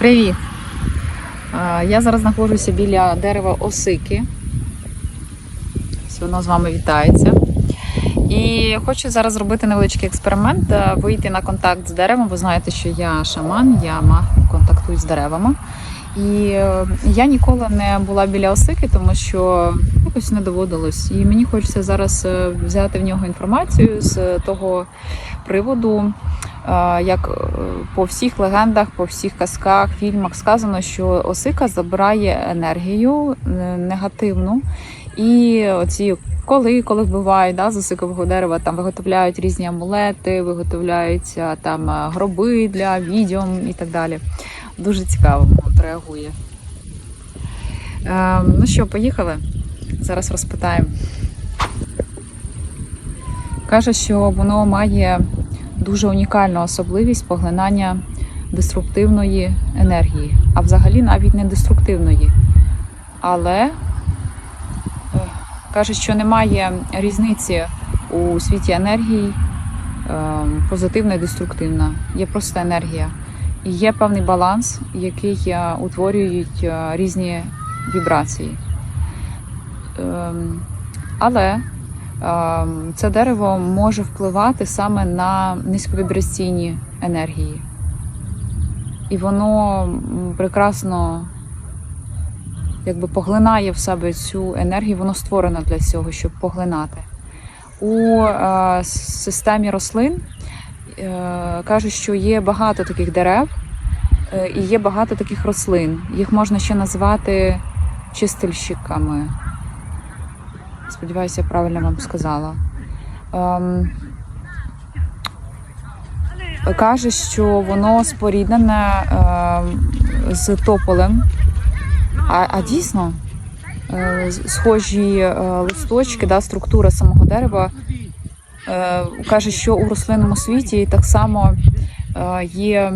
Привіт! Я зараз знаходжуся біля дерева осики. Воно з вами вітається. І хочу зараз зробити невеличкий експеримент, е, вийти на контакт з деревом. Ви знаєте, що я шаман, я контактую з деревами. І е, я ніколи не була біля осики, тому що якось не доводилось. І мені хочеться зараз е, взяти в нього інформацію з того приводу, як е, по всіх легендах, по всіх казках, фільмах сказано, що осика забирає енергію е, негативну. І оці коли, коли вбивають да, з осикового дерева, там виготовляють різні амулети, виготовляються там е, гроби для відьом і так далі. Дуже цікаво реагує. Е, ну що, поїхали? Зараз розпитаємо. Каже, що воно має дуже унікальну особливість поглинання деструктивної енергії, а взагалі навіть не деструктивної. Але е, каже, що немає різниці у світі енергії е, позитивна і деструктивна. Є просто енергія. І є певний баланс, який е, утворюють різні вібрації. Ем, Але це дерево може впливати саме на низьковібраційні енергії. І воно прекрасно якби поглинає в себе цю енергію, воно створено для цього, щоб поглинати. У е, системі рослин е, кажуть, що є багато таких дерев е, і є багато таких рослин. Їх можна ще назвати чистильщиками. Сподіваюся, я правильно вам сказала. Ем, каже, що воно споріднене ем, з тополем. А, а дійсно, е, схожі е, листочки, да, структура самого дерева. Е, каже, що у рослинному світі так само е, є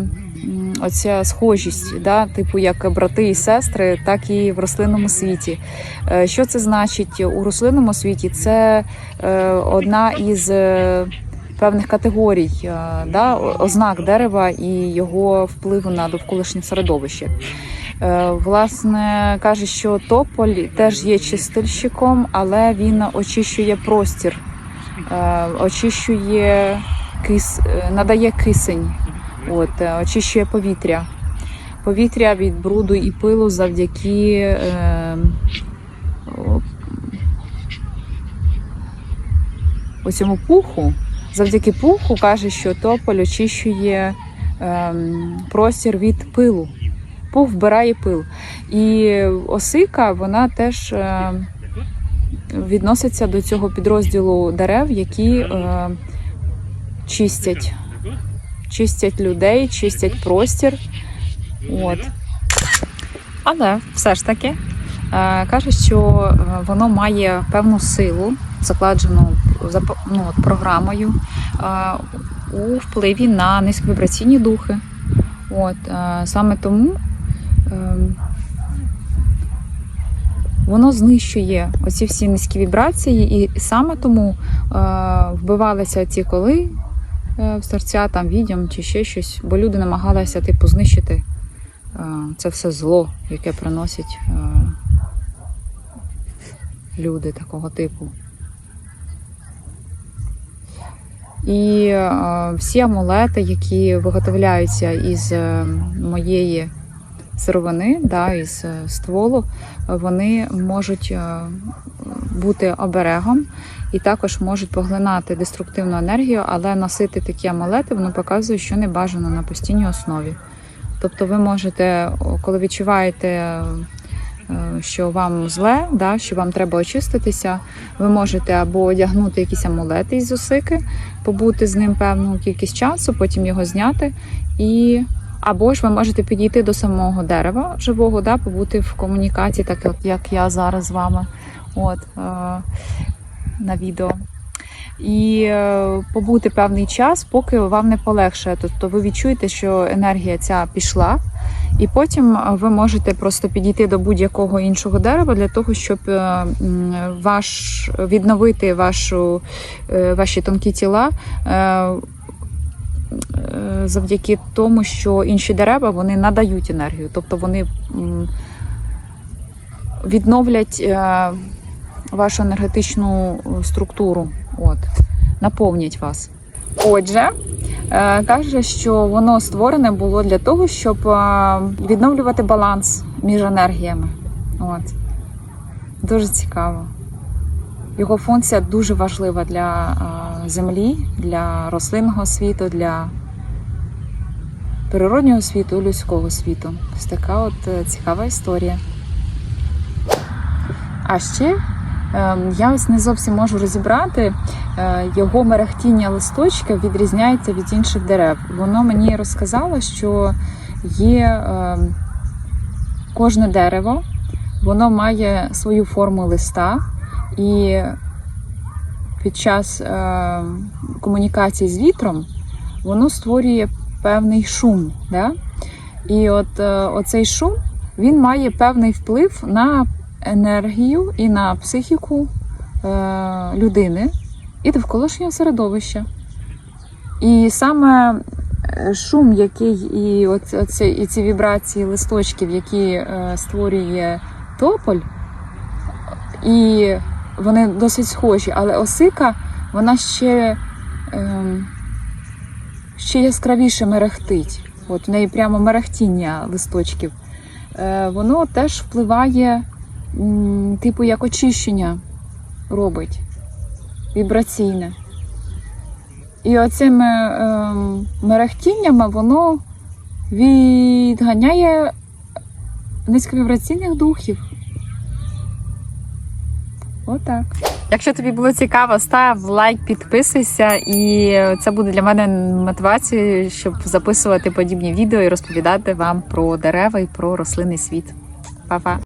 оця схожість, да, типу як брати і сестри, так і в рослинному світі. Е, Що це значить у рослинному світі? Це е, одна із е, певних категорій, да, ознак дерева і його впливу на довколишнє середовище. Власне, каже, що тополь теж є чистильщиком, але він очищує простір, очищує кис, надає кисень, от, е, очищує повітря. Повітря від бруду і пилу завдяки е, о- оцьому пуху. Завдяки пуху каже, що тополь очищує ем, простір від пилу. Пух вбирає пил. І осика, вона теж е, відноситься до цього підрозділу дерев, які е, чистять, чистять людей, чистять простір. От. Але все ж таки е, каже, що е, воно має певну силу, закладену ну, програмою е, у впливі на низьковібраційні духи. От, саме тому ем, воно знищує оці всі низькі вібрації, і саме тому вбивалися ці коли в серця там відьом чи ще щось, бо люди намагалися типу знищити е, це все зло, яке приносять е, люди такого типу. І е, всі амулети, які виготовляються із е, моєї сировини, да, із е, стволу, е, вони можуть е, бути оберегом і також можуть поглинати деструктивну енергію, але носити такі амулети воно показує, що не бажано на постійній основі. Тобто ви можете, коли відчуваєте, е, що вам зле, да, що вам треба очиститися, ви можете або одягнути якісь амулети із осики, побути з ним певну кількість часу, потім його зняти і. Або ж ви можете підійти до самого дерева живого, да, побути в комунікації, так як- як я зараз з вами от, е, на відео. І е, побути певний час, поки вам не полегшає. Тобто ви відчуєте, що енергія ця пішла, і потім е, ви можете просто підійти до будь-якого іншого дерева для того, щоб е, ваш відновити вашу, ваші тонкі тіла. завдяки тому, що інші дерева вони надають енергію, тобто вони відновлять вашу енергетичну структуру, от, наповнять вас. Отже, е, каже, що воно створене було для того, щоб е, відновлювати баланс між енергіями. От. Дуже цікаво. Його функція дуже важлива для е, землі, для рослинного світу, для природнього світу людського світу. Ось така от е, цікава історія. А ще е, я ось не зовсім можу розібрати, е, його мерехтіння листочка відрізняється від інших дерев. Воно мені розказало, що є е, кожне дерево, воно має свою форму листа, і під час е, комунікації з вітром воно створює певний шум. Да? І от е, оцей шум він має певний вплив на енергію і на психіку е, людини і довколишнього середовища. І саме е, шум, який і, оце, і ці вібрації листочків, які е, створює тополь, і вони досить схожі, але осика вона ще, ем, ще яскравіше мерехтить. От в неї прямо мерехтіння листочків. Воно теж впливає, типу, як очищення робить вібраційне. І оцими ем, мерехтіннями воно відганяє низьковібраційних духів. Отак. Якщо тобі було цікаво, став лайк, підписуйся, і це буде для мене мотивацією, щоб записувати подібні відео і розповідати вам про дерева і про рослинний світ. Па-па!